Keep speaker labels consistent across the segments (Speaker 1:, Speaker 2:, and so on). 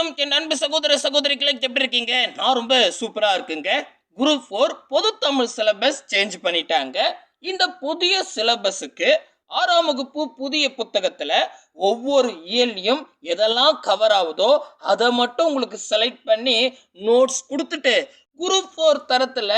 Speaker 1: வணக்கம். என் அன்பு சகோதர சகோதரிகளை எப்படி இருக்கீங்க? நான் ரொம்ப சூப்பரா இருக்குங்க. குரூப் ஃபோர் பொது தமிழ் சிலபஸ் சேஞ்ச் பண்ணிட்டாங்க. இந்த புதிய சிலபஸுக்கு ஆறாம் வகுப்பு புதிய புத்தகத்துல ஒவ்வொரு இயல்லையும் எதெல்லாம் கவர் ஆகுதோ அதை மட்டும் உங்களுக்கு செலக்ட் பண்ணி நோட்ஸ் கொடுத்துட்டு குரூப் ஃபோர் தரத்துல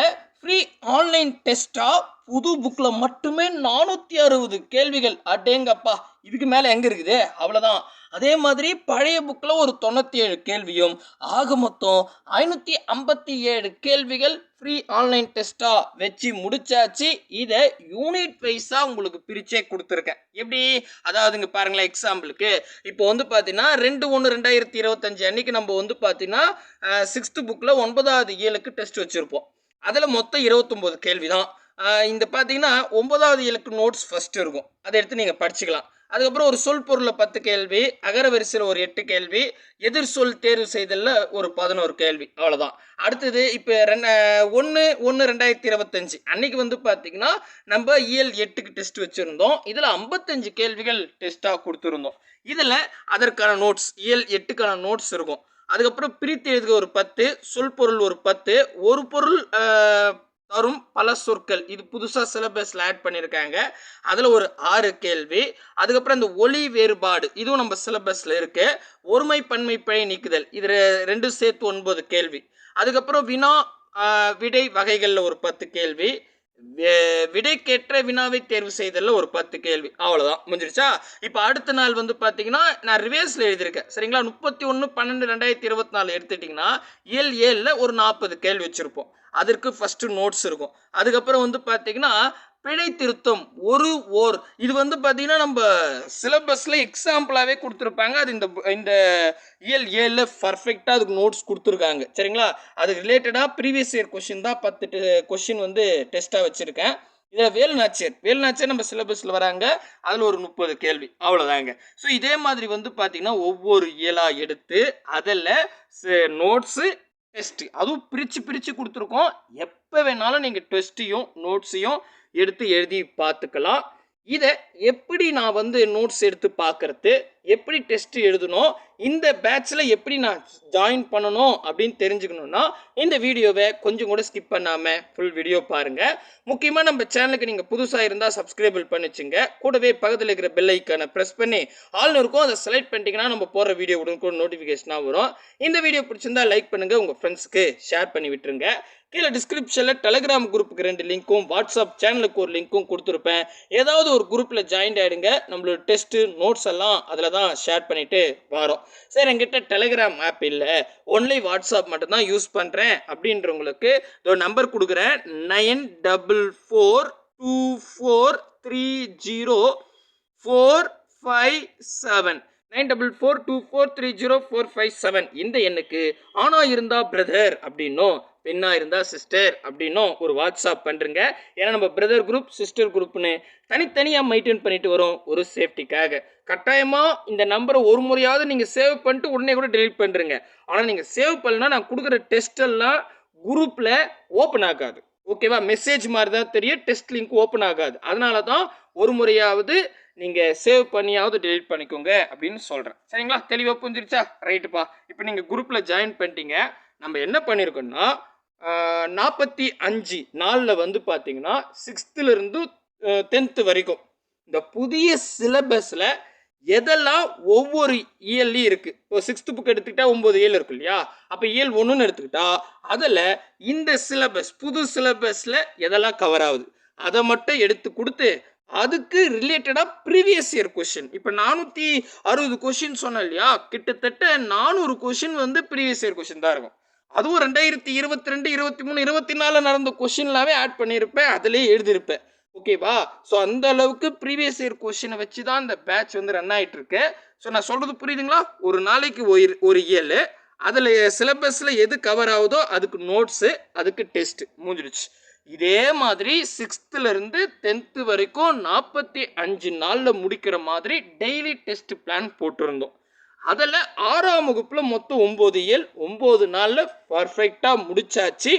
Speaker 1: ஃப்ரீ ஆன்லைன் டெஸ்ட்டாக புது புக்கில் மட்டுமே நானூற்றி அறுபது கேள்விகள். அடேங்கப்பா. இதுக்கு மேலே எங்கே இருக்குது? அவ்வளோதான் அதே மாதிரி பழைய புக்கில் ஒரு தொண்ணூற்றி ஏழு கேள்வியும் ஆக மொத்தம் ஐநூற்றி ஐம்பத்தி ஏழு கேள்விகள் ஃப்ரீ ஆன்லைன் டெஸ்ட்டாக வச்சு முடிச்சாச்சு. இதை யூனிட் வைஸாக உங்களுக்கு பிரிச்சே கொடுத்துருக்கேன். எப்படி? அதாவதுங்க பாருங்களேன் எக்ஸாம்பிளுக்கு இப்போ வந்து பார்த்தீங்கன்னா ரெண்டு ஒன்று ரெண்டாயிரத்தி இருபத்தஞ்சு அன்னைக்கு நம்ம வந்து பார்த்தீங்கன்னா சிக்ஸ்த்து புக்கில் ஒன்பதாவது ஏழுக்கு டெஸ்ட் வச்சுருப்போம். அதில் மொத்தம் இருபத்தொம்போது கேள்வி தான் இந்த பார்த்தீங்கன்னா ஒன்பதாவது இலக்கு நோட்ஸ் ஃபஸ்ட் இருக்கும். அதை எடுத்து நீங்கள் படிச்சுக்கலாம். அதுக்கப்புறம் ஒரு சொல் பொருளில் பத்து கேள்வி அகர வரிசையில் ஒரு எட்டு கேள்வி எதிர் சொல் தேர்வு செய்தலில் ஒரு பதினோரு கேள்வி அவ்வளோதான் அடுத்தது இப்போ ரெண்டு ஒன்று ஒன்று ரெண்டாயிரத்தி இருபத்தஞ்சி. அன்னைக்கு வந்து பார்த்தீங்கன்னா நம்ம இயல் எட்டுக்கு டெஸ்ட் வச்சுருந்தோம். இதில் ஐம்பத்தஞ்சு கேள்விகள் டெஸ்ட்டாக கொடுத்துருந்தோம். இதில் அதற்கான நோட்ஸ் இயல் எட்டுக்கான நோட்ஸ் இருக்கும். அதுக்கப்புறம் பிரித்து எழுதுக ஒரு பத்து சொல் பொருள் ஒரு பத்து. ஒரு பொருள் தரும் பல சொற்கள். இது புதுசாக சிலபஸில் ஆட் பண்ணியிருக்காங்க அதில் ஒரு ஆறு கேள்வி. அதுக்கப்புறம் இந்த ஒளி வேறுபாடு. இதுவும் நம்ம சிலபஸில் இருக்குது ஒருமை பன்மை பிழை நீக்குதல். இது ரெண்டும் சேர்த்து ஒன்பது கேள்வி. அதுக்கப்புறம் வினா விடை வகைகளில் ஒரு பத்து கேள்வி. விடைக்கேற்ற வினாவை தேர்வு செய்ததில் ஒரு பத்து கேள்வி. அவ்வளோதான் முடிஞ்சிருச்சா? இப்போ அடுத்த நாள் வந்து பார்த்தீங்கன்னா நான் ரிவேர்ஸில் எழுதியிருக்கேன். சரிங்களா? முப்பத்தி ஒன்று பன்னெண்டு ரெண்டாயிரத்தி இருபத்தி நாலு எடுத்துட்டிங்கன்னா ஏழு ஏழில் ஒரு நாற்பது கேள்வி வச்சுருப்போம். அதற்கு ஃபஸ்ட்டு நோட்ஸ் இருக்கும். அதுக்கப்புறம் வந்து பார்த்தீங்கன்னா பிழை திருத்தம் ஒரு ஓர். இது வந்து பார்த்தீங்கன்னா நம்ம சிலபஸில் எக்ஸாம்பிளாகவே கொடுத்துருப்பாங்க. அது இந்த இந்த இயல் ஏழில் பர்ஃபெக்டாக அதுக்கு நோட்ஸ் கொடுத்துருக்காங்க. சரிங்களா? அது ரிலேட்டடாக ப்ரீவியஸ் இயர் கொஷின் தான் பத்து கொஷின் வந்து டெஸ்ட்டாக வச்சுருக்கேன். இதில் வேலுநாச்சியர். வேலுநாச்சியர் நம்ம சிலபஸில் வராங்க. அதில் ஒரு முப்பது கேள்வி. அவ்வளோதாங்க ஸோ இதே மாதிரி வந்து பார்த்தீங்கன்னா ஒவ்வொரு இயலாக எடுத்து அதில் நோட்ஸு டெஸ்ட்டு அதுவும் பிரித்து பிரித்து கொடுத்துருக்கோம். எப்போ வேணாலும் நீங்கள் டெஸ்ட்டையும் நோட்ஸையும் எடுத்து எழுதி பார்த்துக்கலாம். இதை எப்படி நான் வந்து நோட்ஸ் எடுத்து பார்க்குறது எப்படி டெஸ்ட் எழுதணும் இந்த பேட்சில் எப்படி நான் ஜாயின் பண்ணணும் அப்படின்னு தெரிஞ்சுக்கணுன்னா இந்த வீடியோவை கொஞ்சம் கூட ஸ்கிப் பண்ணாமல் ஃபுல் வீடியோ பாருங்கள் முக்கியமாக நம்ம சேனலுக்கு நீங்கள் புதுசாக இருந்தால் சப்ஸ்கிரைபிள் பண்ணிச்சுங்க. கூடவே பக்கத்தில் இருக்கிற பெல் ஐக்கானை ப்ரெஸ் பண்ணி ஆள் இருக்கும் அதை செலக்ட் பண்ணிட்டீங்கன்னா நம்ம போகிற வீடியோ உடனுக்கு நோட்டிஃபிகேஷனாக வரும். இந்த வீடியோ பிடிச்சிருந்தா லைக் பண்ணுங்கள் உங்கள் ஃப்ரெண்ட்ஸுக்கு ஷேர் பண்ணி விட்டுருங்க. கீழே டிஸ்கிரிப்ஷனில் டெலகிராம் குரூப்புக்கு ரெண்டு லிங்க்கும் வாட்ஸ்அப் சேனலுக்கு ஒரு லிங்க்கும் கொடுத்துருப்பேன். ஏதாவது ஒரு குரூப்பில் ஜாயின் ஆகிடுங்க நம்மளோட டெஸ்ட்டு நோட்ஸ் எல்லாம் அதில் தான் ஷேர் பண்ணிவிட்டு வரோம். சார் என்கிட்ட டெலகிராம் ஆப் இல்லை. ஒன்லி வாட்ஸ்அப் மட்டும்தான் யூஸ் பண்ணுறேன் அப்படின்றவங்களுக்கு இதோ நம்பர் கொடுக்குறேன். Nine double four two four three zero four five seven nine double four two four three zero four five seven இந்த எண்ணுக்கு ஆனால் இருந்தா பிரதர் அப்படின்னும் பெண்ணாக இருந்தால் சிஸ்டர் அப்படின்னும் ஒரு வாட்ஸ்அப் பண்ணுறங்க ஏன்னா நம்ம பிரதர் குரூப் சிஸ்டர் குரூப்னு தனித்தனியாக மெயின்டைன் பண்ணிட்டு வரோம் ஒரு சேஃப்டிக்காக கட்டாயமாக இந்த நம்பரை ஒரு முறையாவது நீங்கள் சேவ் பண்ணிட்டு உடனே கூட டெலிட் பண்ணுறங்க ஆனால் நீங்கள் சேவ் பண்ணலன்னா நான் கொடுக்குற டெஸ்டெல்லாம் குரூப்பில் ஓப்பன் ஆகாது. ஓகேவா மெசேஜ் மாதிரி தான் தெரியும் டெஸ்ட் லிங்க் ஓப்பன் ஆகாது. அதனால தான் ஒரு முறையாவது நீங்கள் சேவ் பண்ணியாவது டெலிட் பண்ணிக்கோங்க அப்படின்னு சொல்கிறேன் சரிங்களா? தெளிவாக புரிஞ்சிருச்சா? ரைட்டுப்பா இப்போ நீங்கள் குரூப்பில் ஜாயின் பண்ணிட்டீங்க. நம்ம என்ன பண்ணியிருக்கோம்னா நாற்பத்தி அஞ்சு நாளில் வந்து பார்த்தீங்கன்னா சிக்ஸ்த்துலேருந்து டென்த்து வரைக்கும் இந்த புதிய சிலபஸில் எதெல்லாம் ஒவ்வொரு இயல்லையும் இருக்குது இப்போ சிக்ஸ்த்து புக் எடுத்துக்கிட்டா ஒம்பது இயல் இருக்கு இல்லையா? அப்போ இயல் ஒன்றுன்னு எடுத்துக்கிட்டா அதில் இந்த சிலபஸ் புது சிலபஸில் எதெல்லாம் கவர் ஆகுது? அதை மட்டும் எடுத்து கொடுத்து அதுக்கு ரிலேட்டடாக ப்ரீவியஸ் இயர் கொஷின் இப்போ நானூற்றி அறுபது கொஷின் சொன்னேன் இல்லையா? கிட்டத்தட்ட நானூறு கொஷின் வந்து ப்ரீவியஸ் இயர் கொஷின் தான் இருக்கும். அதுவும் ரெண்டாயிரத்தி இருபத்தி ரெண்டு இருபத்தி மூணு இருபத்தி நாலில் நடந்த கொஷின்லாவே ஆட் பண்ணியிருப்பேன். அதுலேயே எழுதியிருப்பேன். ஓகேவா ஸோ அந்த அளவுக்கு ப்ரீவியஸ் இயர் கொஷினை வச்சு தான் இந்த பேட்ச் வந்து ரன் ஆகிட்டு இருக்கு ஸோ நான் சொல்கிறது புரியுதுங்களா? ஒரு நாளைக்கு ஒரு ஒரு இயல் அதில் சிலபஸில் எது கவர் ஆகுதோ அதுக்கு நோட்ஸு அதுக்கு டெஸ்ட்டு முடிஞ்சிடுச்சு இதே மாதிரி சிக்ஸ்த்துலேருந்து டென்த்து வரைக்கும் நாற்பத்தி அஞ்சு நாளில் முடிக்கிற மாதிரி டெய்லி டெஸ்ட் பிளான் போட்டிருந்தோம். அதில் ஆறாம் வகுப்பில் மொத்தம் ஒம்பது இயல் ஒம்பது நாளில் பர்ஃபெக்டாக முடிச்சாச்சு.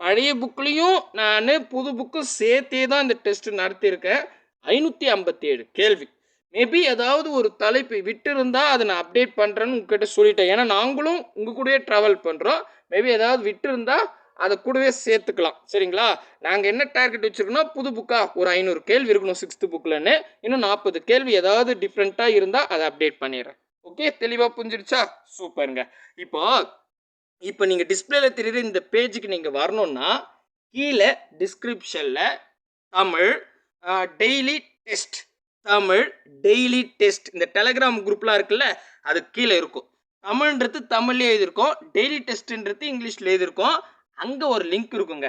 Speaker 1: பழைய புக்லேயும் நான் புது புக்கும் சேர்த்தே தான் இந்த டெஸ்ட் நடத்தியிருக்கேன். ஐநூற்றி ஐம்பத்தி ஏழு கேள்வி. மேபி ஏதாவது ஒரு தலைப்பு விட்டுருந்தால் அதை நான் அப்டேட் பண்ணுறேன்னு உங்ககிட்ட சொல்லிட்டேன். ஏன்னா நாங்களும் உங்கள் கூடயே ட்ராவல் பண்ணுறோம் மேபி ஏதாவது விட்டுருந்தால் அதை கூடவே சேர்த்துக்கலாம். சரிங்களா? நாங்கள் என்ன டார்கெட் வச்சுருக்கோம்னா புது புக்காக ஒரு ஐநூறு கேள்வி இருக்கணும் சிக்ஸ்த்து புக்கில்னு இன்னும் நாற்பது கேள்வி ஏதாவது டிஃப்ரெண்ட்டாக இருந்தால் அதை அப்டேட் பண்ணிடுறேன். ஓகே? தெளிவாக புரிஞ்சிடுச்சா சூப்பருங்க. இப்போ இப்போ நீங்கள் டிஸ்பிளேல தெரியுற இந்த பேஜுக்கு நீங்கள் வரணும்னா கீழே டிஸ்கிரிப்ஷனில் Tamil daily test Tamil daily test இந்த டெலகிராம் குரூப்லாம் இருக்குல்ல அது கீழே இருக்கும். தமிழ்ன்றது தமிழ்லேயே எழுதியிருக்கோம் டெய்லி டெஸ்ட்ன்றது இங்கிலீஷில் எழுதியிருக்கோம் அங்கே ஒரு லிங்க் இருக்குங்க.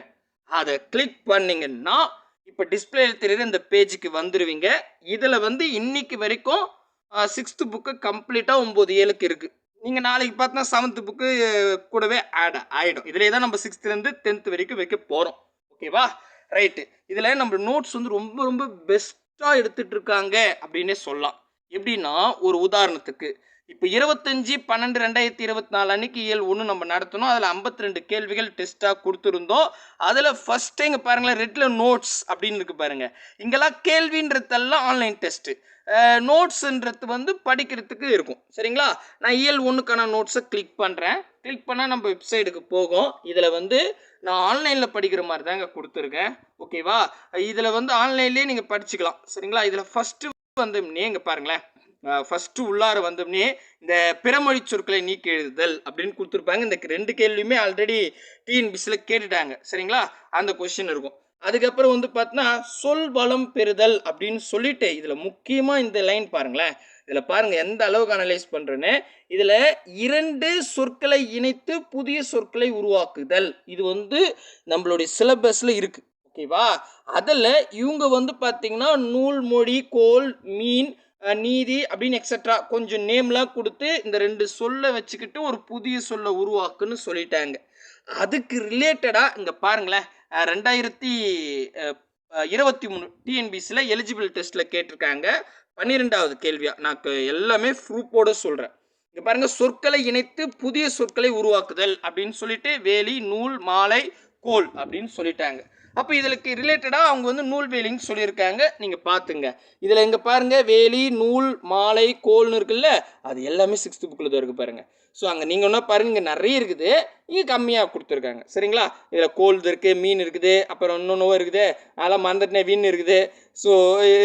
Speaker 1: அதை கிளிக் பண்ணிங்கன்னா இப்போ டிஸ்பிளேல தெரியுற இந்த பேஜுக்கு வந்துடுவீங்க இதில் வந்து இன்னைக்கு வரைக்கும் சிக்ஸ்த்து புக்கு கம்ப்ளீட்டாக ஒம்பது ஏழுக்கு இருக்குது நீங்கள் நாளைக்கு பார்த்தா செவன்த்து புக்கு கூடவே ஆட் ஆகிடும் இதிலே தான் நம்ம சிக்ஸ்த்துலேருந்து டென்த்து வரைக்கும் வைக்க போகிறோம் ஓகேவா ரைட்டு இதில் நம்ம நோட்ஸ் வந்து ரொம்ப ரொம்ப பெஸ்ட்டாக எடுத்துகிட்டு இருக்காங்க அப்படின்னே சொல்லலாம். எப்படின்னா ஒரு உதாரணத்துக்கு இப்போ இருபத்தஞ்சி பன்னெண்டு ரெண்டாயிரத்தி இருபத்தி நாலு அன்னைக்கு இயல் ஒன்று நம்ம நடத்தணும் அதில் 52 ரெண்டு கேள்விகள் டெஸ்ட்டாக கொடுத்துருந்தோம். அதில் ஃபஸ்ட்டு இங்கே பாருங்களேன் ரெட்டில் நோட்ஸ் அப்படின்னு இருக்கு பாருங்கள் இங்கெல்லாம் கேள்வின்றதெல்லாம் ஆன்லைன் டெஸ்ட்டு நோட்ஸுன்றது வந்து படிக்கிறதுக்கு இருக்கும். சரிங்களா? நான் இயல் ஒன்றுக்கான நோட்ஸை கிளிக் பண்ணுறேன் கிளிக் பண்ணால் நம்ம வெப்சைட்டுக்கு போகும். இதில் வந்து நான் ஆன்லைனில் படிக்கிற மாதிரி தாங்க கொடுத்துருக்கேன் ஓகேவா இதில் வந்து ஆன்லைன்லேயே நீங்கள் படிச்சுக்கலாம். சரிங்களா? இதில் ஃபஸ்ட்டு வந்தோம்னே இங்கே பாருங்களேன். ஃபஸ்ட்டு உள்ளார வந்தோம்னே இந்த பிறமொழி சொற்களை நீக்கி எழுதுதல் அப்படின்னு கொடுத்துருப்பாங்க. இந்த ரெண்டு கேள்வியுமே ஆல்ரெடி டிஎன்பிசியில் கேட்டுட்டாங்க. சரிங்களா? அந்த கொஷின் இருக்கும். அதுக்கப்புறம் வந்து பார்த்தீங்கன்னா சொல் வளம் பெறுதல் அப்படின்னு சொல்லிட்டு இதில் முக்கியமாக இந்த லைன் பாருங்களேன். இதில் பாருங்கள் எந்த அளவுக்கு அனலைஸ் பண்ணுறேன்னு இதில் இரண்டு சொற்களை இணைத்து புதிய சொற்களை உருவாக்குதல். இது வந்து நம்மளுடைய சிலபஸில் இருக்குது ஓகேவா அதில் இவங்க வந்து பார்த்தீங்கன்னா நூல் மொழி கோல் மீன் நீதி அப்படின்னு எக்ஸட்ரா கொஞ்சம் நேம்லாம் கொடுத்து இந்த ரெண்டு சொல்லை வச்சுக்கிட்டு ஒரு புதிய சொல்லை உருவாக்குன்னு சொல்லிட்டாங்க. அதுக்கு ரிலேட்டடாக இங்கே பாருங்களேன். ரெண்டாயிரத்தி இருபத்தி மூணு டிஎன்பிசியில் எலிஜிபிள் டெஸ்ட்டில் கேட்டிருக்காங்க. பன்னிரெண்டாவது கேள்வியாக நான் க- எல்லாமே ப்ரூஃபோட சொல்கிறேன் இங்கே பாருங்கள் சொற்களை இணைத்து புதிய சொற்களை உருவாக்குதல் அப்படின்னு சொல்லிட்டு வேலி நூல் மாலை கோல் அப்படின்னு சொல்லிட்டாங்க. அப்போ இதுக்கு ரிலேட்டடாக அவங்க வந்து நூல் வேலின்னு சொல்லியிருக்காங்க. நீங்கள் பார்த்துங்க இதில் இங்கே பாருங்கள் வேலி நூல் மாலை கோல்னு இருக்குல்ல அது எல்லாமே சிக்ஸ்த்து புக்கில் தான் இருக்குது பாருங்கள் ஸோ அங்கே நீங்கள் ஒன்றா பாருங்க இங்கே நிறைய இருக்குது. இங்கே கம்மியாக கொடுத்துருக்காங்க. சரிங்களா? இதில் கோல்டு இருக்குது மீன் இருக்குது அப்புறம் இன்னொன்று இருக்குது. அதெல்லாம் மறந்துட்டேன் வீண் இருக்குது. ஸோ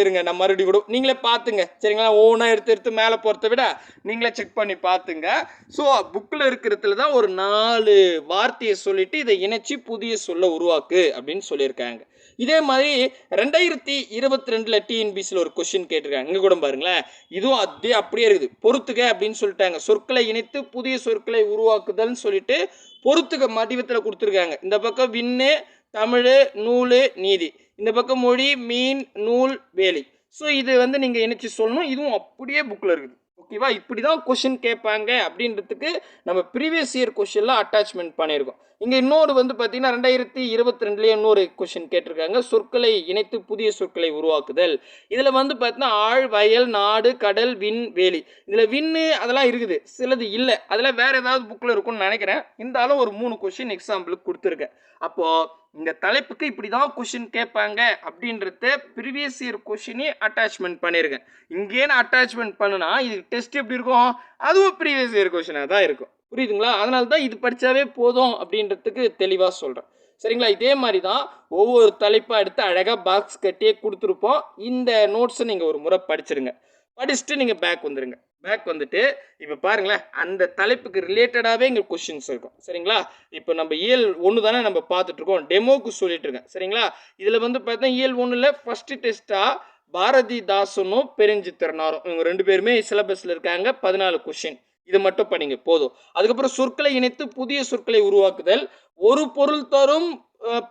Speaker 1: இருங்க நான் மறுபடியும் கூட நீங்களே பார்த்துங்க சரிங்களா? ஓனாக எடுத்து எடுத்து மேலே போகிறத விட நீங்களே செக் பண்ணி பார்த்துங்க ஸோ புக்கில் இருக்கிறதுல தான் ஒரு நாலு வார்த்தையை சொல்லிவிட்டு இதை இணைச்சி புதிய சொல்ல உருவாக்கு அப்படின்னு சொல்லியிருக்காங்க. இதே மாதிரி ரெண்டாயிரத்தி இருபத்தி ரெண்டில் டிஎன்பிசியில் ஒரு கொஸ்டின் கேட்டிருக்காங்க. இங்கே கூட பாருங்களேன். இதுவும் அதே அப்படியே இருக்குது. பொறுத்துக்க அப்படின்னு சொல்லிட்டாங்க. சொற்களை இணைத்து புதிய சொற்களை உருவாக்குதல்னு சொல்லிட்டு பொறுத்துக்க மதிவத்தில் கொடுத்துருக்காங்க. இந்த பக்கம் விண்ணு தமிழ் நூல் நீதி. இந்த பக்கம் மொழி மீன் நூல் வேலி. ஸோ இது வந்து நீங்கள் இணைச்சி சொல்லணும். இதுவும் அப்படியே புக்கில் இருக்குது. ஓகேவா? இப்படி தான் கொஷின் கேட்பாங்க அப்படின்றதுக்கு நம்ம ப்ரீவியஸ் இயர் கொஷின்லாம் அட்டாச்மெண்ட் பண்ணியிருக்கோம். இங்கே இன்னொரு வந்து பார்த்தீங்கன்னா ரெண்டாயிரத்தி இருபத்தி ரெண்டுலேயே இன்னொரு கொஷின் கேட்டிருக்காங்க. சொற்களை இணைத்து புதிய சொற்களை உருவாக்குதல். இதில் வந்து பார்த்தீங்கன்னா ஆழ் வயல் நாடு கடல் விண் வேலி. இதில் விண்ணு அதெல்லாம் இருக்குது. சிலது இல்லை. அதில் வேறு ஏதாவது புக்கில் இருக்கும்னு நினைக்கிறேன். இருந்தாலும் ஒரு மூணு கொஷின் எக்ஸாம்பிளுக்கு கொடுத்துருக்கேன். அப்போது இந்த தலைப்புக்கு இப்படி தான் கொஷின் கேட்பாங்க அப்படின்றத ப்ரீவியஸ் இயர் கொஷினே அட்டாச்மெண்ட் பண்ணியிருக்கேன் இங்கேயே நான் அட்டாச்மெண்ட் பண்ணுனா இது டெஸ்ட் எப்படி இருக்கும்? அதுவும் ப்ரீவியஸ் இயர் கொஷினாக தான் இருக்கும். புரியுதுங்களா? அதனால தான் இது படித்தாவே போதும் அப்படின்றதுக்கு தெளிவாக சொல்கிறேன் சரிங்களா? இதே மாதிரி தான் ஒவ்வொரு தலைப்பாக எடுத்து அழகாக பாக்ஸ் கட்டியே கொடுத்துருப்போம். இந்த நோட்ஸை நீங்கள் ஒரு முறை படிச்சிருங்க. படிச்சுட்டு நீங்கள் பேக் வந்துடுங்க பேக் வந்துட்டு இப்போ பாருங்களேன் அந்த தலைப்புக்கு ரிலேட்டடாகவே இங்கே கொஷின்ஸ் இருக்கும். சரிங்களா? இப்போ நம்ம இயல் ஒன்று தானே நம்ம பார்த்துட்ருக்கோம் டெமோக்கு சொல்லிட்டு இருக்கேன் சரிங்களா? இதில் வந்து பார்த்தா இயல் ஒன்றில் ஃபஸ்ட்டு டெஸ்ட்டாக பாரதிதாசனும் பெருஞ்சித்திரனாரும். இவங்க ரெண்டு பேருமே சிலபஸில் இருக்காங்க. பதினாலு கொஷின் இது மட்டும் பண்ணிங்க போதும். அதுக்கப்புறம் சொற்களை இணைத்து புதிய சொற்களை உருவாக்குதல். ஒரு பொருள் தரும்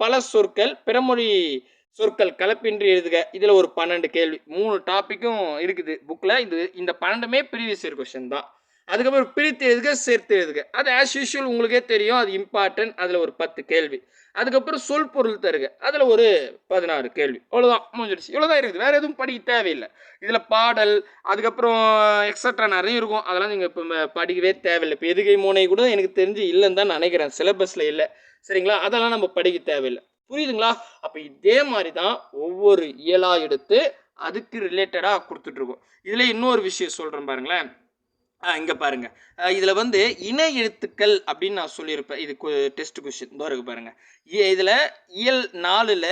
Speaker 1: பல சொற்கள். பிறமொழி சொற்கள் கலப்பின்றி எழுதுக. இதில் ஒரு பன்னெண்டு கேள்வி. மூணு டாப்பிக்கும் இருக்குது. புக்கில் இது இந்த பன்னெண்டுமே ப்ரீவியஸ் இயர் கொஷின் தான். அதுக்கப்புறம் பிரித்து எழுதுக சேர்த்து எழுதுக. அது ஆஸ் யூஷுவல் உங்களுக்கே தெரியும். அது இம்பார்ட்டன்ட் அதில் ஒரு பத்து கேள்வி. அதுக்கப்புறம் சொல் பொருள் தருக. அதில் ஒரு பதினாறு கேள்வி. அவ்வளோதான் முடிஞ்சிடுச்சு. இவ்வளோ தான் இருக்குது. வேறு எதுவும் படிக்க தேவையில்லை. இதில் பாடல் அதுக்கப்புறம் எக்ஸட்ரா நிறைய இருக்கும். அதெல்லாம் நீங்கள் இப்போ படிக்கவே தேவையில்லை. இப்போ எதுகை மூனை கூட எனக்கு தெரிஞ்சு இல்லைன்னு தான் நினைக்கிறேன். சிலபஸில் இல்லை. சரிங்களா? அதெல்லாம் நம்ம படிக்க தேவையில்லை. புரியுதுங்களா? அப்போ இதே மாதிரி தான் ஒவ்வொரு இயலா எடுத்து அதுக்கு ரிலேட்டடாக கொடுத்துட்ருக்கோம் இதில் இன்னொரு விஷயம் சொல்கிறேன் பாருங்களேன். ஆ இங்கே பாருங்க. இதில் வந்து இணை எழுத்துக்கள் அப்படின்னு நான் சொல்லியிருப்பேன். இது டெஸ்ட் கொஷின் இதோ இருக்கு பாருங்க. இதில் இயல் நாலில்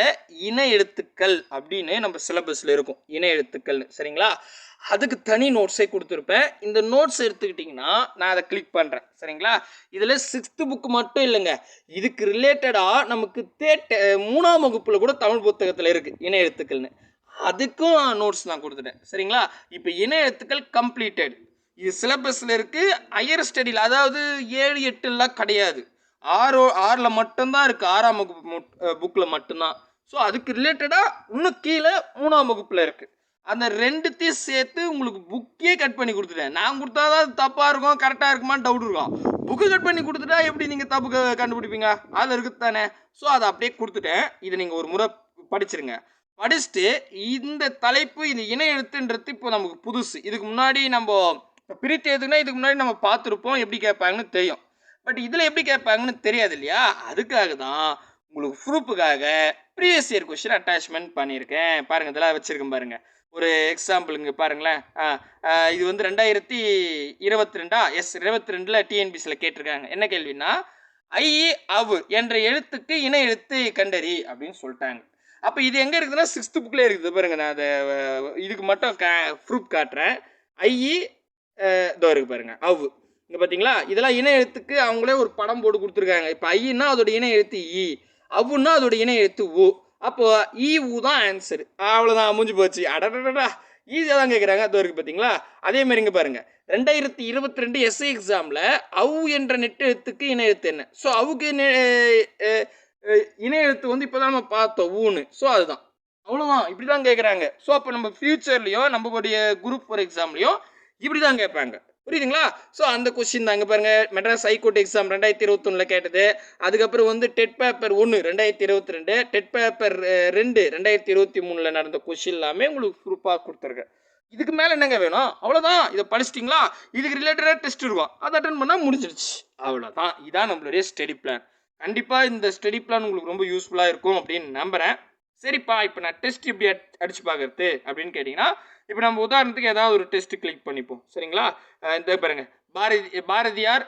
Speaker 1: இணை எழுத்துக்கள் அப்படின்னு நம்ம சிலபஸில் இருக்கும். இணை எழுத்துக்கள் சரிங்களா? அதுக்கு தனி நோட்ஸே கொடுத்துருப்பேன். இந்த நோட்ஸ் எடுத்துக்கிட்டிங்கன்னா நான் அதை கிளிக் பண்ணுறேன் சரிங்களா? இதில் சிக்ஸ்த்து புக்கு மட்டும் இல்லைங்க. இதுக்கு ரிலேட்டடாக நமக்கு தேட்ட மூணாம் வகுப்பில் கூட தமிழ் புத்தகத்தில் இருக்குது இணைய எழுத்துக்கள்னு. அதுக்கும் நோட்ஸ் நான் கொடுத்துட்டேன். சரிங்களா? இப்போ இணைய எழுத்துக்கள் கம்ப்ளீட்டட் இது சிலபஸில் இருக்குது ஹையர் ஸ்டடியில் அதாவது ஏழு எட்டுலாம் கிடையாது. ஆறு ஆறில் மட்டும்தான் இருக்குது ஆறாம் வகுப்பு புக்கில் மட்டும்தான். ஸோ அதுக்கு ரிலேட்டடாக இன்னும் கீழே மூணாம் வகுப்பில் இருக்குது அந்த ரெண்டுத்தையும் சேர்த்து உங்களுக்கு புக்கே கட் பண்ணி கொடுத்துட்டேன். நான் கொடுத்தாதான் அது தப்பாக இருக்கும் கரெக்டாக இருக்குமான்னு டவுட் இருக்கும். புக்கு கட் பண்ணி கொடுத்துட்டா எப்படி நீங்கள் தப்பு கண்டுபிடிப்பீங்க? அதில் இருக்குது தானே ஸோ அதை அப்படியே கொடுத்துட்டேன். இதை நீங்கள் ஒரு முறை படிச்சிருங்க. படிச்சுட்டு இந்த தலைப்பு இந்த இணை எழுத்துன்றது இப்போ நமக்கு புதுசு. இதுக்கு முன்னாடி நம்ம இப்போ பிரித்து எதுக்குன்னா இதுக்கு முன்னாடி நம்ம பார்த்துருப்போம் எப்படி கேட்பாங்கன்னு தெரியும். பட் இதில் எப்படி கேட்பாங்கன்னு தெரியாது இல்லையா? அதுக்காக தான் உங்களுக்கு ப்ரூஃபுக்காக ப்ரீவியஸ் இயர் கொஷின் அட்டாச்மெண்ட் பண்ணியிருக்கேன். பாருங்கள் இதெல்லாம் வச்சுருக்கேன் பாருங்கள் ஒரு எக்ஸாம்பிளுங்க பாருங்களேன். ஆ, இது வந்து ரெண்டாயிரத்தி இருபத்தி ரெண்டா எஸ் இருபத்தி ரெண்டில் டிஎன்பிசியில் கேட்டிருக்காங்க. என்ன கேள்வின்னா ஐ அவு என்ற எழுத்துக்கு இணை எழுத்து கண்டறி அப்படின்னு சொல்லிட்டாங்க. அப்போ இது எங்கே இருக்குதுன்னா சிக்ஸ்த்து புக்கில் இருக்குது. பாருங்க நான் அதை இதுக்கு மட்டும் கா ப்ரூஃப் காட்டுறேன். ஐ இதோ இருக்கு பாருங்க அவு. இங்கே பார்த்தீங்களா இதெல்லாம் இணை எழுத்துக்கு அவங்களே ஒரு படம் போட்டு கொடுத்துருக்காங்க. இப்போ ஐன்னா அதோட இணை எழுத்து இ அவுன்னா அதோட இணை எழுத்து உ அப்போ ஈ உ தான் ஆன்சர் அவ்வளோதான் முடிஞ்சு போச்சு. அடடடா ஈஸியாக தான் கேட்குறாங்க அது வரைக்கும் பார்த்தீங்களா அதே மாதிரி இங்கே பாருங்கள் ரெண்டாயிரத்தி இருபத்தி ரெண்டு எஸ்ஐ எக்ஸாமில் அவு என்ற நெட்டெழுத்துக்கு எழுத்துக்கு இணை எழுத்து என்ன? ஸோ அவுக்கு நெ- இணை எழுத்து வந்து இப்போ தான் நம்ம பார்த்தோம். ஊன்னு. ஸோ அதுதான். அவ்வளோதான் இப்படி தான் கேட்குறாங்க ஸோ அப்போ நம்ம ஃப்யூச்சர்லேயோ நம்மளுடைய குரூப் ஃபோர் எக்ஸாம்லேயோ இப்படி தான் கேட்பாங்க. புரியுதுங்களா? ஸோ அந்த கொஸ்டின் தாங்க பாருங்க மெட்ராஸ் ஹைகோர்ட் எக்ஸாம் ரெண்டாயிரத்தி இருபத்தொன்னில் கேட்டது. அதுக்கப்புறம் வந்து டெட் பேப்பர் ஒன்று ரெண்டாயிரத்தி இருபத்தி ரெண்டு டெட் பேப்பர் ரெண்டு ரெண்டாயிரத்தி இருபத்தி மூணில் நடந்த கொஸ்டின் எல்லாமே உங்களுக்கு குரூப்பாக கொடுத்துருக்கேன் இதுக்கு மேலே என்னங்க வேணும்? அவ்வளோதான் இதை படிச்சிட்டிங்களா? இதுக்கு ரிலேட்டடாக டெஸ்ட் இருக்கும். அதை அட்டன் பண்ணால் முடிஞ்சிடுச்சு அவ்வளோதான் இதான் நம்மளுடைய ஸ்டடி பிளான் கண்டிப்பாக இந்த ஸ்டடி பிளான் உங்களுக்கு ரொம்ப யூஸ்ஃபுல்லாக இருக்கும் அப்படின்னு நம்புகிறேன் சரிப்பா இப்போ நான் டெஸ்ட் எப்படி அடிச்சு பார்க்கறது அப்படின்னு கேட்டிங்கன்னா இப்போ நம்ம உதாரணத்துக்கு ஏதாவது ஒரு டெஸ்ட் கிளிக் பண்ணிப்போம். சரிங்களா? இந்த பாருங்க. பாரதி பாரதியார்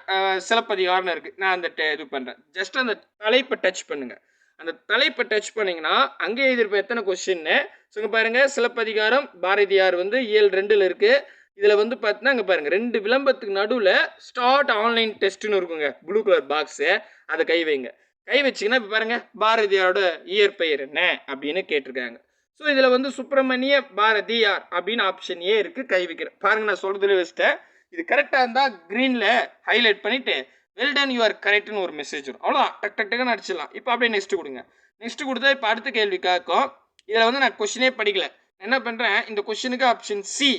Speaker 1: சிலப்பதிகாரம்னு இருக்குது நான் அந்த இது பண்ணுறேன் ஜஸ்ட் அந்த தலைப்பை டச் பண்ணுங்க. அந்த தலைப்பை டச் பண்ணிங்கன்னா அங்கே எழுதியிருப்ப எத்தனை கொஸ்டின்னு ஸோ இங்கே பாருங்க. சிலப்பதிகாரம் பாரதியார் வந்து இயல் ரெண்டில் இருக்குது இதில் வந்து பார்த்தீங்கன்னா இங்கே பாருங்கள் ரெண்டு விளம்பரத்துக்கு நடுவில் ஸ்டார்ட் ஆன்லைன் டெஸ்ட்னு இருக்குங்க. ப்ளூ கலர் பாக்ஸு அதை கை வைங்க. கை வச்சிங்கன்னா இப்போ பாருங்கள் பாரதியாரோட இயற்பெயர் என்ன? அப்படின்னு கேட்டிருக்காங்க. ஸோ இதில் வந்து சுப்பிரமணிய பாரதியார் அப்படின்னு ஆப்ஷன் ஏ இருக்குது கை வைக்கிறேன். பாருங்க நான் சொல்கிறதுல வச்சுட்டேன். இது கரெக்டாக இருந்தால் க்ரீனில் ஹைலைட் பண்ணிவிட்டு வெல் டன் யூஆர் கரெக்ட்னு ஒரு மெசேஜ் வரும். அவ்வளோதான் டக் டக் டக்குன்னு அடிச்சிடலாம். இப்போ அப்படியே நெக்ஸ்ட் கொடுங்க. நெக்ஸ்ட் கொடுத்தா இப்போ அடுத்த கேள்வி கேட்கும். இதில் வந்து நான் கொஷினே படிக்கல. என்ன பண்ணுறேன் இந்த கொஷினுக்கு ஆப்ஷன் சி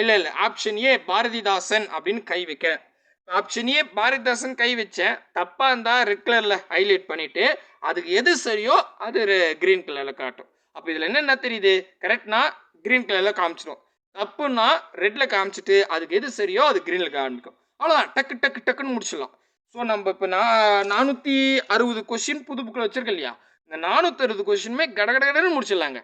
Speaker 1: இல்லை இல்லை ஆப்ஷன் ஏ பாரதிதாசன் அப்படின்னு கை வைக்கிறேன். ஆப்ஷன் ஏ பாரதிதாசன் கை வச்சேன். தப்பாக இருந்தால் ரெட் கலரில் ஹைலைட் பண்ணிவிட்டு அதுக்கு எது சரியோ அது க்ரீன் கலரில் காட்டும். அப்போ இதில் என்னென்ன தெரியுது? கரெக்ட்னா க்ரீன் கலரில் காமிச்சிடும் தப்புன்னா ரெட்டில் காமிச்சிட்டு அதுக்கு எது சரியோ அது க்ரீனில் காமிக்கும். அவ்வளோதான் டக்கு டக்கு டக்குன்னு முடிச்சிடலாம். ஸோ நம்ம இப்போ நான் நானூற்றி அறுபது கொஷின் புது புக்கில் வச்சுருக்கோம் இல்லையா? இந்த நானூற்றி அறுபது கொஷினுமே கடகடகடன்னு முடிச்சிடலாங்க.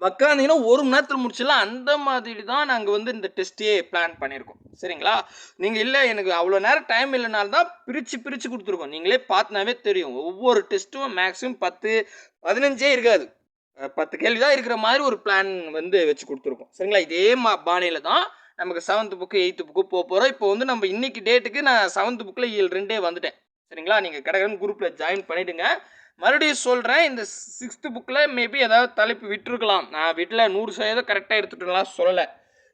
Speaker 1: உட்காந்தீங்கன்னா ஒரு மணி நேரத்தில் முடிச்சிடலாம். அந்த மாதிரி தான் நாங்கள் வந்து இந்த டெஸ்ட்டே பிளான் பண்ணியிருக்கோம். சரிங்களா? நீங்கள் இல்லை எனக்கு அவ்வளோ நேரம் டைம் இல்லைனால தான் பிரித்து பிரித்து கொடுத்துருக்கோம். நீங்களே பார்த்தினாவே தெரியும். ஒவ்வொரு டெஸ்ட்டும் மேக்ஸிமம் பத்து பதினஞ்சே இருக்காது. பத்து கேள்வி தான் இருக்கிற மாதிரி ஒரு பிளான் வந்து வச்சு கொடுத்துருக்கோம். சரிங்களா? இதே மா பாணியில் தான் நமக்கு செவன்த் புக்கு எயித்து புக்கு போக போகிறோம் இப்போ வந்து நம்ம இன்னைக்கு டேட்டுக்கு நான் செவன்த் புக்கில் ஏழு ரெண்டே வந்துட்டேன். சரிங்களா? நீங்கள் கடகடன் குரூப்பில் ஜாயின் பண்ணிவிடுங்க மறுபடியும் சொல்கிறேன் இந்த சிக்ஸ்த்து புக்கில் மேபி ஏதாவது தலைப்பு விட்டுருக்கலாம். நான் வீட்டில் நூறு சதவீதம் கரெக்டாக எடுத்துட்டுலாம் சொல்லலை.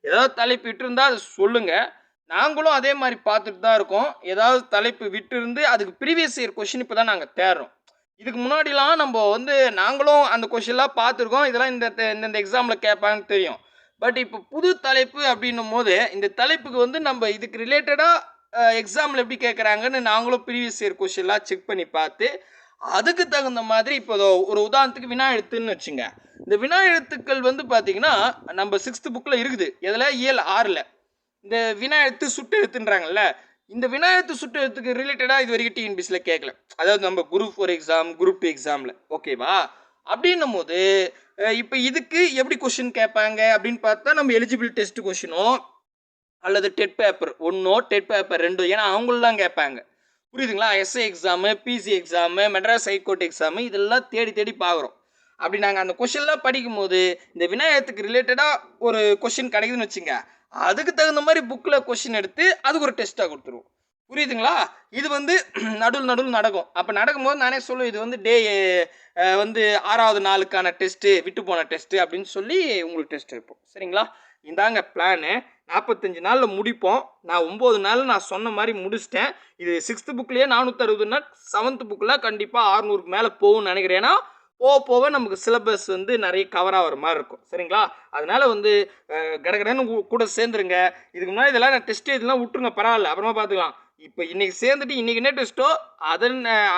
Speaker 1: ஏதாவது தலைப்பு விட்டுருந்தா அதை சொல்லுங்கள் நாங்களும் அதே மாதிரி பார்த்துட்டு தான் இருக்கோம். ஏதாவது தலைப்பு விட்டுருந்து அதுக்கு ப்ரீவியஸ் இயர் கொஷின் இப்போ தான் நாங்கள் தேடுறோம். இதுக்கு முன்னாடிலாம் நம்ம வந்து நாங்களும் அந்த கொஷின்லாம் பார்த்துருக்கோம். இதெல்லாம் இந்த இந்த எக்ஸாமில் கேட்பாங்கன்னு தெரியும். பட் இப்போ புது தலைப்பு அப்படின்னும் போது இந்த தலைப்புக்கு வந்து நம்ம இதுக்கு ரிலேட்டடாக எக்ஸாமில் எப்படி கேட்குறாங்கன்னு நாங்களும் ப்ரீவியஸ் இயர் கொஷின்லாம் செக் பண்ணி பார்த்து அதுக்கு தகுந்த மாதிரி இப்போதோ ஒரு உதாரணத்துக்கு வினா எழுத்துன்னு வச்சுங்க. இந்த வினா எழுத்துக்கள் வந்து பார்த்திங்கன்னா நம்ம சிக்ஸ்த்து புக்கில் இருக்குது. இதில் இயல் ஆறில் இந்த வினா எழுத்து சுட்டு எழுத்துன்றாங்கல்ல இந்த விநாயகத்து சுற்றத்துக்கு ரிலேட்டடாக இது வரைக்கும் டிஎன்பிசியில் கேட்கல அதாவது நம்ம group four exam group two எக்ஸாமில் ஓகேவா அப்படின்னும் போது இப்போ இதுக்கு எப்படி கொஷின் கேட்பாங்க? அப்படின்னு பார்த்தா நம்ம எலிஜிபிள் டெஸ்ட் கொஷினோ அல்லது டெட் பேப்பர் ஒன்றோ டெட் பேப்பர் ரெண்டோ ஏன்னா அவங்களெலாம் கேட்பாங்க. புரியுதுங்களா? SI exam PC exam Madras high court exam இதெல்லாம் தேடி தேடி பார்க்குறோம் அப்படி நாங்கள் அந்த கொஷின்லாம் படிக்கும்போது இந்த விநாயகத்துக்கு ரிலேட்டடாக ஒரு கொஷின் கிடைக்குதுன்னு வச்சுங்க அதுக்கு தகுந்த மாதிரி புக்கில் கொஷின் எடுத்து அதுக்கு ஒரு டெஸ்ட்டாக கொடுத்துருவோம். புரியுதுங்களா? இது வந்து நடுவில் நடுவில் நடக்கும். அப்போ நடக்கும்போது நானே சொல்லுவேன் இது வந்து டே வந்து ஆறாவது நாளுக்கான டெஸ்ட்டு விட்டு போன டெஸ்ட்டு அப்படின்னு சொல்லி உங்களுக்கு டெஸ்ட் வைப்போம் சரிங்களா? இந்தாங்க பிளானு நாற்பத்தஞ்சு நாளில் முடிப்போம். நான் ஒம்பது நாள் நான் சொன்ன மாதிரி முடிச்சிட்டேன். இது சிக்ஸ்த்து புக்லேயே நானூற்றறுபதுன்னா செவன்த் புக்கில் கண்டிப்பாக ஆறுநூறுக்கு மேலே போகும்னு நினைக்கிறேன். ஏன்னா போக போக நமக்கு சிலபஸ் வந்து நிறைய கவர் ஆகிற மாதிரி இருக்கும். சரிங்களா? அதனால் வந்து கடகடன்னு கூட சேர்ந்துருங்க. இதுக்கு முன்னாடி இதெல்லாம் நான் டெஸ்ட்டு இதெல்லாம் விட்டுருங்க பரவாயில்ல. அப்புறமா பார்த்துக்கலாம். இப்போ இன்றைக்கி சேர்ந்துட்டு இன்றைக்கி என்ன டெஸ்ட்டோ அதை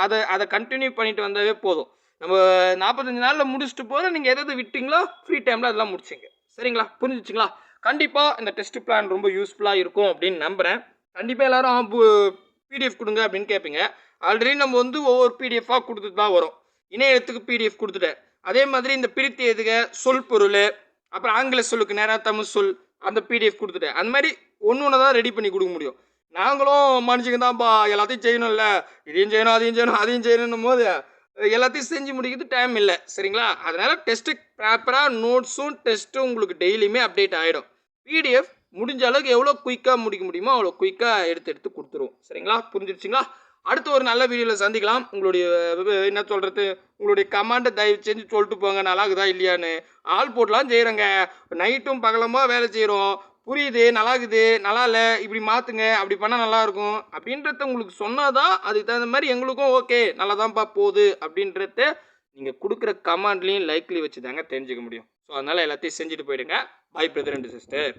Speaker 1: அதை அதை கண்டினியூ பண்ணிட்டு வந்தாவே போதும். நம்ம நாற்பத்தஞ்சு நாளில் முடிச்சுட்டு போகிற நீங்கள் எது எது ஃப்ரீ டைமில் அதெல்லாம் முடிச்சிங்க. சரிங்களா? புரிஞ்சிச்சிங்களா? கண்டிப்பாக இந்த டெஸ்ட் பிளான் ரொம்ப யூஸ்ஃபுல்லாக இருக்கும் அப்படின்னு நம்புகிறேன் கண்டிப்பாக எல்லோரும் பிடிஎஃப் கொடுங்க அப்படின்னு கேட்பீங்க ஆல்ரெடி நம்ம வந்து ஒவ்வொரு பிடிஎஃபாக கொடுத்துட்டு தான் வரும். இணையத்துக்கு பிடிஎஃப் கொடுத்துட்டேன் அதே மாதிரி இந்த பிரித்து எதுக சொல் பொருள் அப்புறம் ஆங்கில சொல்லுக்கு நேராக தமிழ் சொல் அந்த பிடிஎஃப் கொடுத்துட்டேன் அந்த மாதிரி ஒன்று ஒன்று தான் ரெடி பண்ணி கொடுக்க முடியும். நாங்களும் மனுஷங்க தான்ப்பா எல்லாத்தையும் செய்யணும்ல. இதையும் செய்யணும் அதையும் செய்யணும் அதையும் செய்யணும் போது எல்லாத்தையும் செஞ்சு முடிக்கிறது டைம் இல்லை. சரிங்களா? அதனால் டெஸ்ட்டு ப்ராப்பராக நோட்ஸும் டெஸ்ட்டும் உங்களுக்கு டெய்லியுமே அப்டேட் ஆகிடும் பிடிஎஃப் முடிஞ்ச அளவுக்கு எவ்வளோ குயிக்காக முடிக்க முடியுமோ அவ்வளோ குயிக்காக எடுத்து எடுத்து கொடுத்துருவோம் சரிங்களா? புரிஞ்சிருச்சுங்களா? அடுத்து ஒரு நல்ல வீடியோவில் சந்திக்கலாம். உங்களுடைய என்ன சொல்கிறது உங்களுடைய கமாண்டை தயவு செஞ்சு சொல்லிட்டு போங்க. நல்லா இருக்குதா இல்லையான்னு. ஆள் போட்டலாம் செய்கிறேங்க நைட்டும் பகலமாக வேலை செய்கிறோம் புரியுது நல்லா இருக்குது நல்லா இல்லை இப்படி மாற்றுங்க அப்படி பண்ணால் நல்லாயிருக்கும் அப்படின்றத உங்களுக்கு சொன்னாதான் அதுக்கு தகுந்த மாதிரி எங்களுக்கும் ஓகே நல்லா தான்ப்பா போகுது அப்படின்றத நீங்கள் கொடுக்குற கமாண்ட்லேயும் லைக்லி வச்சு தாங்க தெரிஞ்சுக்க முடியும். ஸோ அதனால் எல்லாத்தையும் செஞ்சுட்டு போயிடுங்க. By brother and sister